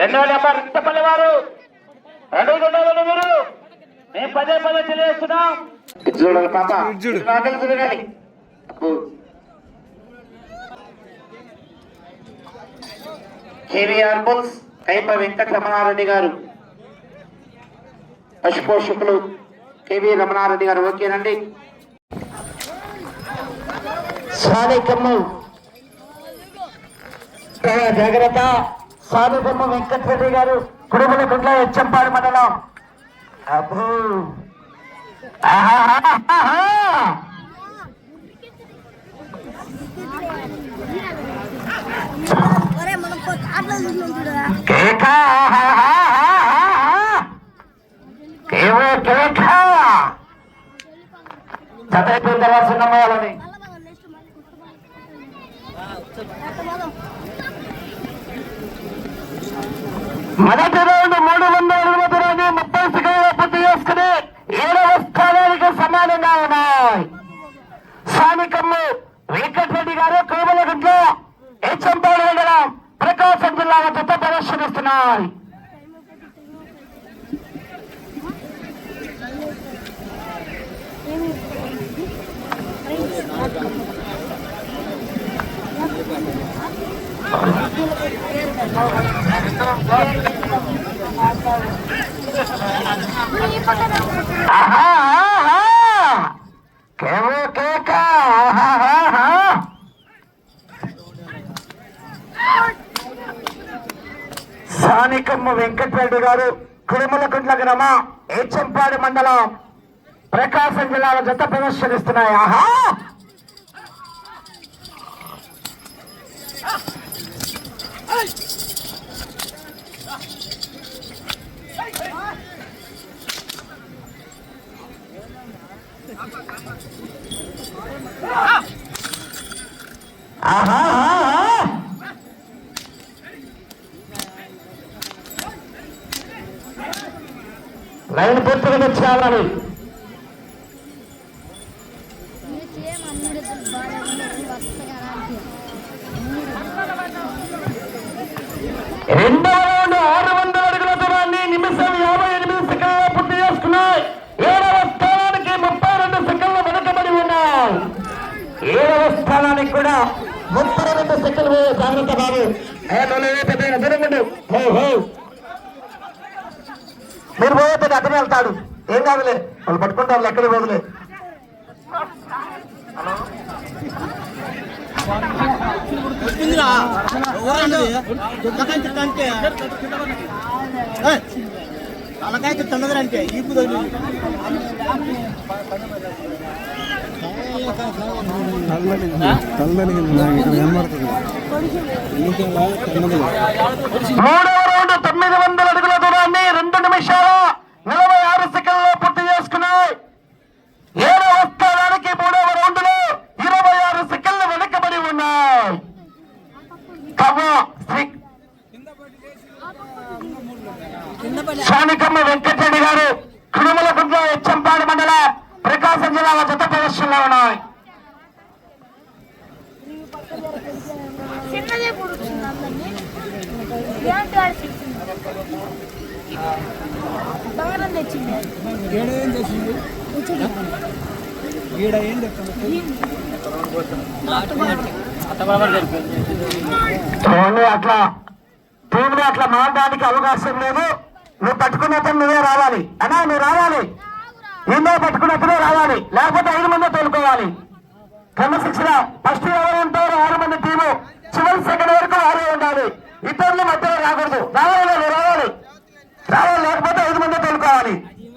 రెండో నెంబర్ రిక్తపల్లి వారు. రెండు గుండాలను మీరు. మేము పదే పదే తెలియజేస్తున్నాం. చూడాలి పాప. తిరగాలి. కేవీఆర్ బుల్స్ కైప వెంకట రమణారెడ్డి గారు. పశుపోషకులు కేవీ రమణారెడ్డి గారు ఓకేనండి. చాలా జాగ్రత్త. సానికమ్మ వెంకటరెడ్డి గారు కుడుముల గుండ్ల ఎచ్చంపాడు మండలం. అబ్బో. కేక. కేవో కేక. జత అయిపోయిన తర్వాత చిన్నమ్మ వాళ్ళని మొదటి రౌండ్ మూడు వందల ఇరవై తొమ్మిది ముప్పై సెకండ్లు పూర్తి చేసుకుని ఏడవ స్థానానికి సమానంగా ఉన్నాయి స్థానికమ్ము వెంకటరెడ్డి గారు కోమలగుంట్లో హెచ్చంపాడు మండలం ప్రకాశం జిల్లా చెత్త ప్రదర్శనిస్తున్నారు Thank you. సానికమ్మ స్థానికమ్మ వెంకటరెడ్డి గారు కుడుమలకుంట్ల గ్రామ ఏచంపాడు మండలం ప్రకాశం జిల్లాలో జత ప్రదర్శనిస్తున్నాయి. ఆహా ఆహా ఆహా. లైన్ పూర్తిగా వస్తగా రెండవ రౌండ్ ఆరు వందల అడుగుల దూరాన్ని నిమిషం యాభై ఎనిమిది సెకండ్ల పూర్తి చేసుకున్నాయి ఏడవ స్థానానికి ముప్పై రెండు సెకండ్లు వెనుకబడి ఉన్నాయి ఏడవ స్థానానికి కూడా ముప్పై రెండు సెకండ్లు జాగ్రత్త బాబు దూరం ఉండు. హో, హో. మీరు పోతే అతనే వెళ్తాడు. ఏం కాదులే వాళ్ళు పట్టుకుంటారు ఎక్కడికి పోదులే తలకాయ మూడవ రౌండ్ తొమ్మిది వందల అడుగుల దూరాన్ని రెండు నిమిషాల నలభై ఆరు సెకండ్లో పూర్తి చేసుకున్నాయి. ఏడవ స్థానానికి మూడవ రౌండ్లో ఇరవై ఆరు సెకండ్లు వెనుకబడి ఉన్నాయి. కవ్వ శ్రీ వెంకటరెడ్డి గారు కుడుమల హెచ్చంపాడు మండల ప్రకాశం జిల్లాల జత ప్రదర్శనలో ఉన్నాయి. చిన్నదే తెచ్చింది. ఏం ఏం అట్లా. టీంని అట్లా మారడానికి అవకాశం లేదు. నువ్వు పట్టుకున్నప్పుడు నువ్వే రావాలి. అన్నా నువ్వు రావాలి. నిన్నే పట్టుకున్నప్పుడే రావాలి. లేకపోతే ఐదు మంది తోలుకోవాలి. క్రమశిక్షణ. ఫస్ట్ ఎవరు ఉంటారో ఆరు మంది టీము. చివరి సెకండ్ వరకు ఆరే ఉండాలి. ఇతరులు మధ్యలో రాకూడదు. రావాలి నువ్వు రావాలి రావాలి లేకపోతే ఐదు మంది తోలుకోవాలి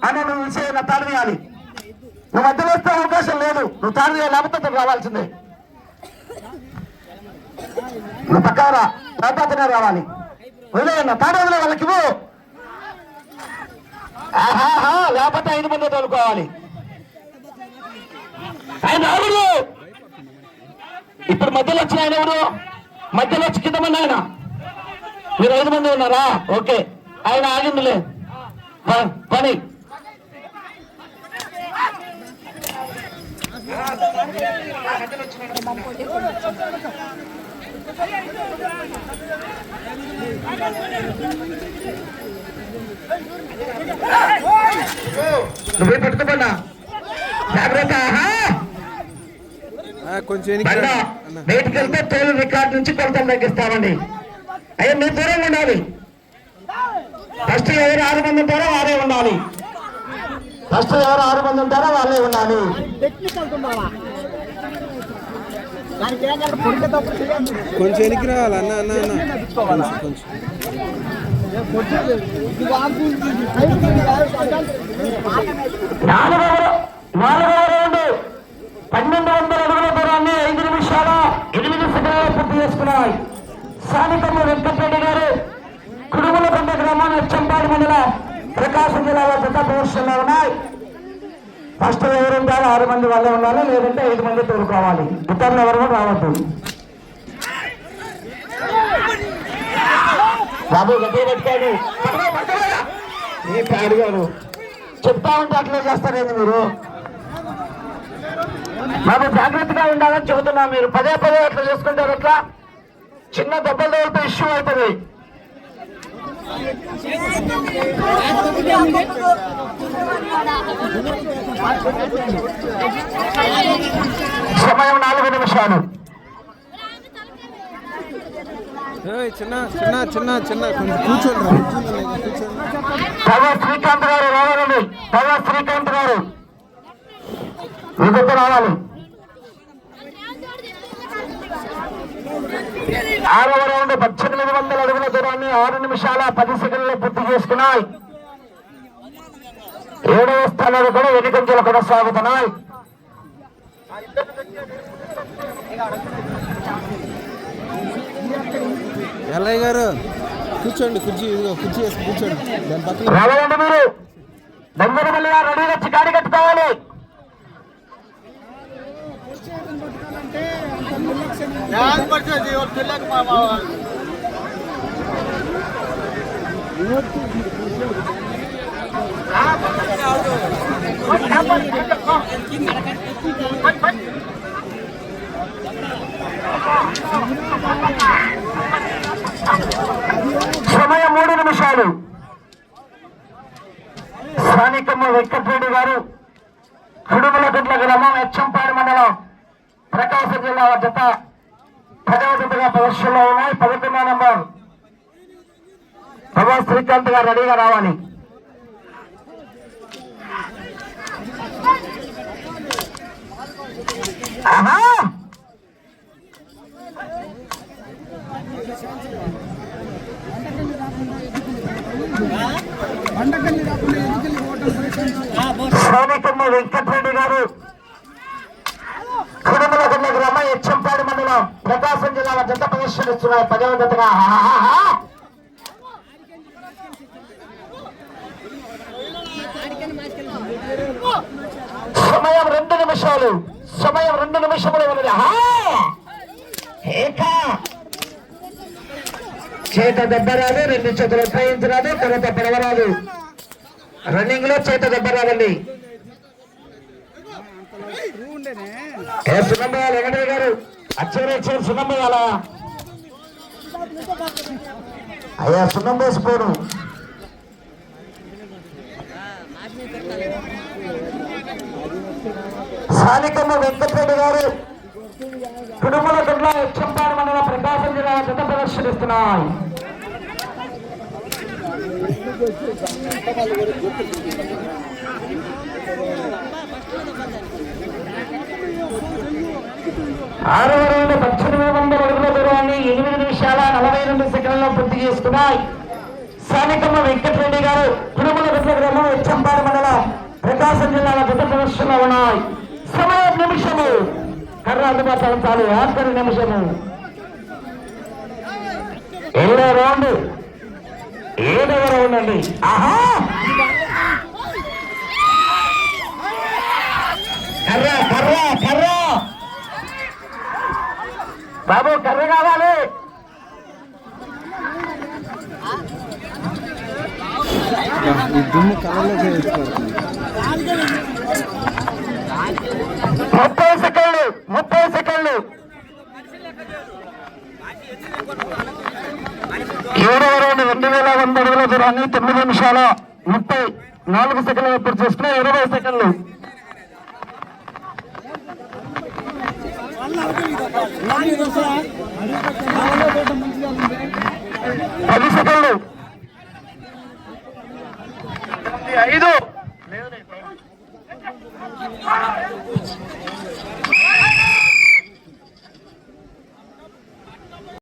అని నువ్వు తాడు తీయాలి. నువ్వు మధ్యలో వస్తే అవకాశం లేదు. నువ్వు తాడు తీయాలి లేకపోతే రావాల్సిందే. నువ్వు పక్కన తర్వాత రావాలి. వదిలేయన్న తాడు వదిలే వాళ్ళకి ఆహాహా లేకపోతే ఐదు మంది తోలుకోవాలి. ఆయన ఎవరు? ఇప్పుడు మధ్యలో వచ్చిన ఆయన ఎవరు? మధ్యలో వచ్చి కింద మంది ఆయన. మీరు ఐదు మంది ఉన్నారా? ఓకే. ఆయన ఆగిందిలే. పని. నువ్వే పట్టుకోబడ్డా జాగ్రత్త కొంచెం బయటికి వెళ్తే తోలు రికార్డు నుంచి కొలతలు తగ్గిస్తామండి. అయ్యా మీ దూరంగా ఉండాలి. ఫస్ట్ ఎవరు ఆరు మంది ఉంటారో వారే ఉండాలి. ఫస్ట్ ఎవరు ఆరు మంది ఉంటారో వాళ్ళే ఉండాలి చేయాలి కొంచెం వెనక్కి రావాలి అన్న అన్న కొంచెం పన్నెండు వందల అడుగుల దూరాన్ని ఐదు నిమిషాల ఎనిమిది సెకండ్లు పూర్తి చేసుకున్నాయి సానికమ్మ వెంకటరెడ్డి గారు కుడుములకొండ గ్రామం చంపాడి మండలం ప్రకాశం జిల్లాలో జత ప్రదర్శనలో ఉన్నాయి. ఫస్ట్ ఎవరు ఉంటారో ఆరు మంది వల్ల ఉండాలి లేదంటే ఐదు మంది తోడుకోవాలి. ఇతరులు ఎవరు కూడా రావద్దు. బాబు గట్టి ఈ చెప్తా ఉంటే అట్లా చేస్తారేంది మీరు? బాబు జాగ్రత్తగా ఉండాలని చెబుతున్నా మీరు. పదే పదే అట్లా చేసుకుంటారు అట్లా. చిన్న దెబ్బలు తగిలితే ఇష్యూ అవుతుంది. సమయం నాలుగు నిమిషాలు. చిన్న చిన్న చిన్న చిన్న కొంచెం కూర్చోండి రా, కూర్చోండి అన్న, కూర్చోండి పవ శ్రీకాంత్ గారు రావాలండి. పవ శ్రీకాంత్ గారు. మీకొద్దు రావాలి. ఆరవ రౌండ్ పద్దెనిమిది వందల అడుగుల దూరాన్ని ఆరు నిమిషాల పది సెకండ్లు పూర్తి చేసుకున్నాయి. ఏడవ స్థానాలు కూడా వెనుకంజలు కొనసాగుతున్నాయి? ఎల్లయ్య గారు కూర్చోండి కుర్చీ ఇదిగో కుర్చీ వేసి కూర్చోండి. దాని పక్కన రావాలండి మీరు. గారు రెడీగా వచ్చి గాడి కట్టుకోవాలి. సమయం మూడు నిమిషాలు. స్థానికమ్మ వెంకటరెడ్డి గారు కుడుమలగుడ్ల గ్రామం హెచ్చంపాడు మండలం ప్రకాశం జిల్లా జత పదవ జతగా ప్రదర్శనలో ఉన్నాయి. పదకొండో నంబర్. భగవాన్ శ్రీకాంత్ గారు రెడీగా రావాలి. ఆహా! వెంకటరెడ్డి గారు. కుడుమలగుండ గ్రామ ఎచ్చంపాడు మండలం ప్రకాశం జిల్లా జత ప్రదర్శనిస్తున్నారు పదవ జతగా. సమయం రెండు నిమిషాలు. సమయం రెండు నిమిషములు ఉన్నది. చేత దెబ్బ రాదు రెండు చేతులు ఉపయోగించరాదు తర్వాత పడవరాదు రన్నింగ్లో చేత దెబ్బ రాదండి ఏ వెంకటయ్య గారు అచ్చరే సున్నమ్మయ్య సున్నమ్మయ్యాల అయ్యా సున్నం వేసిపోను స్థానికమ్మ వెంకటరెడ్డి గారు కుటుంబల గడ్ల హెచ్చంపాడు మండల ప్రకాశం జిల్లా జత ప్రదర్శనిస్తున్నాయి. ఆరవ రౌండ్ పద్దెనిమిది వందల అడుగుల దూరాన్ని ఎనిమిది నిమిషాల నలభై రెండు సెకండ్లలో పూర్తి చేసుకున్నాయి. స్థానికమ్మ వెంకటరెడ్డి గారు కుటుంబల గట్ల గ్రామం హెచ్చంపాడు మండలం ప్రకాశం జిల్లాల గత సమస్యలు ఉన్నాయి. సమయం నిమిషము. కర్ర అందుబాటులో చాలు ఆఖరి నిమిషము. ఏడవ రౌండ్. ఏడవ రౌండ్ అండి. ఆహా! కర్ర కర్ర కర్ర. బాబు కర్ర కావాలి. ఈ దుమ్ము కళ్ళలోకి వేసుకోవాలి ముప్పై సెకండ్లు ముప్పై సెకండ్లు. ఏడవ రౌండ్ రెండు వేల వంద అడుగుల దూరాన్ని తొమ్మిది నిమిషాల ముప్పై నాలుగు సెకండ్లు ఇప్పుడు చూస్తున్నా ఇరవై సెకండ్లు. పది సెకండ్లు. ఐదు